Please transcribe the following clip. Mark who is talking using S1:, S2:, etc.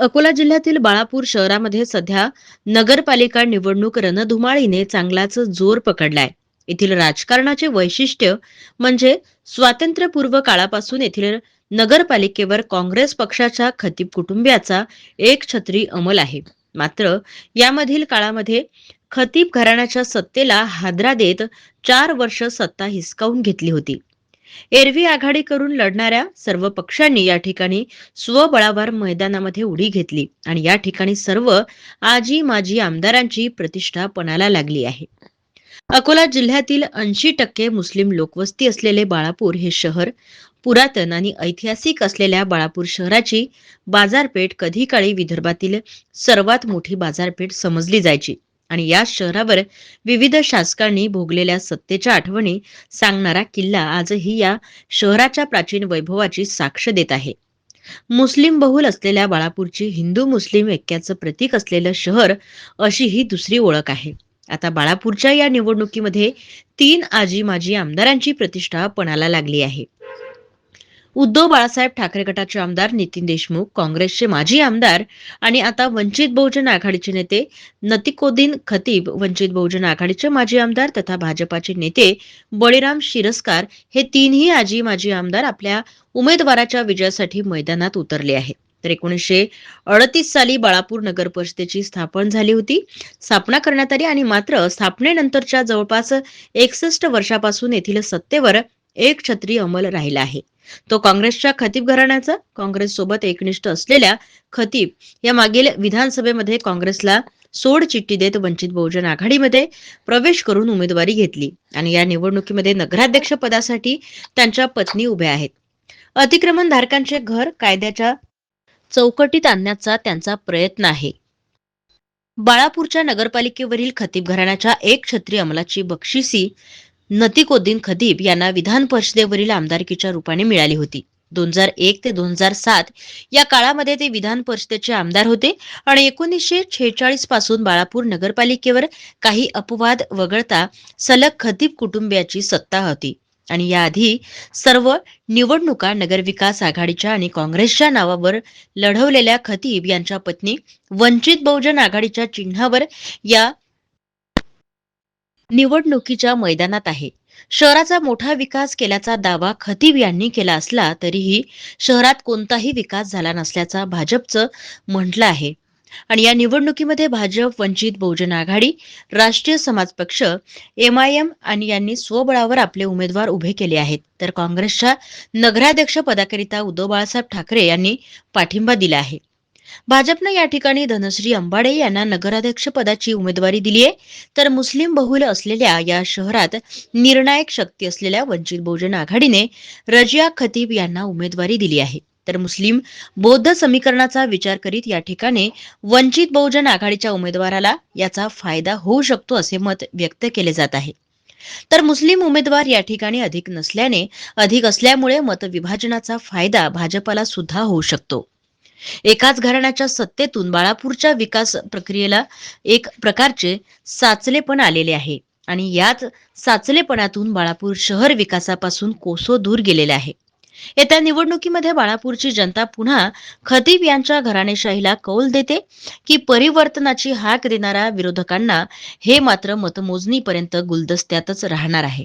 S1: अकोला जिल्ह्यातील बाळापूर शहरामध्ये सध्या नगरपालिका निवडणूक रणधुमाळीने चांगलाच जोर पकडलाय. येथील राजकारणाचे वैशिष्ट्य म्हणजे स्वातंत्र्यपूर्व काळापासून येथील नगरपालिकेवर काँग्रेस पक्षाच्या खतीब कुटुंबियाचा एक छत्री अंमल आहे. मात्र यामधील काळामध्ये खतीब घराण्याच्या सत्तेला हादरा देत चार वर्ष सत्ता हिसकावून घेतली होती. एरवी आघाडी करून लढणाऱ्या सर्व पक्षांनी या ठिकाणी स्वबळावर मैदानामध्ये उडी घेतली आणि या ठिकाणी सर्व आजी माजी आमदारांची प्रतिष्ठा पणाला लागली आहे. अकोला जिल्ह्यातील ऐंशी टक्के मुस्लिम लोकवस्ती असलेले बाळापूर हे शहर पुरातन आणि ऐतिहासिक असलेल्या बाळापूर शहराची बाजारपेठ कधी काळी विदर्भातील सर्वात मोठी बाजारपेठ समजली जायची. आणि या शहरावर विविध शासकांनी भोगलेल्या सत्तेच्या आठवणी सांगणारा किल्ला आजही या शहराच्या प्राचीन वैभवाची साक्ष देत आहे. मुस्लिम बहुल असलेल्या बाळापूरची हिंदू मुस्लिम ऐक्याचं प्रतीक असलेलं शहर अशी ही दुसरी ओळख आहे. आता बाळापूरच्या या निवडणुकीमध्ये तीन आजी माजी आमदारांची प्रतिष्ठा पणाला लागली आहे. उद्धव बाळासाहेब ठाकरे गटाचे आमदार नितीन देशमुख काँग्रेसचे माजी आमदार आणि आता वंचित बहुजन आघाडीचे नेते नतिकोद्दीन खतीब वंचित बहुजन आघाडीचे माजी आमदार तथा भाजपाचे नेते बळीराम शिरस्कार हे तीनही आजी माजी आमदार आपल्या उमेदवाराच्या विजयासाठी मैदानात उतरले आहेत. तर एकोणीसशे अडतीस साली बाळापूर नगर परिषदेची स्थापन झाली होती. स्थापना करण्यात आली आणि मात्र स्थापनेनंतरच्या जवळपास एकसष्ट वर्षापासून येथील सत्तेवर एक छत्री अंमल राहिला आहे. तो काँग्रेसच्या खतीब घराण्याचा काँग्रेस सोबत एकनिष्ठ असलेल्या खतीब या मागील विधानसभेमध्ये काँग्रेसला सोड चिठ्ठी देत वंचित बहुजन आघाडीमध्ये प्रवेश करून उमेदवारी घेतली आणि या निवडणुकीमध्ये नगराध्यक्ष पदासाठी त्यांच्या पत्नी उभ्या आहेत. अतिक्रमण धारकांचे घर कायद्याच्या चौकटीत आणण्याचा त्यांचा प्रयत्न आहे. बाळापूरच्या नगरपालिकेवरील खतीब घराण्याच्या एक छत्री अंमलाची बक्षिसी नतिकोद्दीन खदीब यांना विधान परिषदेवरील आमदारकीच्या रूपाने मिळाली होती. दोन हजार एक ते दोन हजार सात या काळामध्ये ते विधान परिषदेचे आमदार होते आणि एकोणीसशे छेचाळीसपासून बाळापूर नगरपालिकेवर काही अपवाद वगळता सलग खदीब कुटुंबियाची सत्ता होती. आणि याआधी सर्व निवडणुका नगरविकास आघाडीच्या आणि काँग्रेसच्या नावावर लढवलेल्या खतीब यांच्या पत्नी वंचित बहुजन आघाडीच्या चिन्हावर या निवडणुकीच्या मैदानात आहे. शहराचा मोठा विकास केल्याचा दावा खतीब यांनी केला असला तरीही शहरात कोणताही विकास झाला नसल्याचा भाजपचं म्हटलं आहे. आणि या निवडणुकीमध्ये भाजप वंचित बहुजन आघाडी राष्ट्रीय समाज पक्ष एम आय एम आणि यांनी स्वबळावर आपले उमेदवार उभे केले आहेत. तर काँग्रेसच्या नगराध्यक्ष पदाकरिता उद्धव बाळासाहेब ठाकरे यांनी पाठिंबा दिला आहे. भाजपनं या ठिकाणी धनश्री अंबाडे यांना नगराध्यक्ष पदाची उमेदवारी दिली आहे तर मुस्लिम बहुल असलेल्या या शहरात निर्णायक शक्ती असलेल्या वंचित बहुजन आघाडीने रजिया खतीब यांना उमेदवारी दिली आहे. तर मुस्लिम बौद्ध समीकरणाचा विचार करीत या ठिकाणी वंचित बहुजन आघाडीच्या उमेदवाराला याचा फायदा होऊ शकतो असे मत व्यक्त केले जात आहे. तर मुस्लिम उमेदवार या ठिकाणी अधिक नसल्याने अधिक असल्यामुळे मतविभाजनाचा फायदा भाजपाला सुद्धा होऊ शकतो. एकाच घराण्याच्या सत्तेतून बाळापूरच्या विकास प्रक्रियेला एक प्रकारचे साचलेपण आलेले आहे. आणि याच साचलेपणातून बाळापूर शहर विकासापासून कोसो दूर गेलेले आहे. येत्या निवडणुकीमध्ये बाळापूरची जनता पुन्हा खतीब यांच्या घराणेशाहीला कौल देते की परिवर्तनाची हाक देणाऱ्या विरोधकांना हे मात्र मतमोजणीपर्यंत गुलदस्त्यातच राहणार आहे.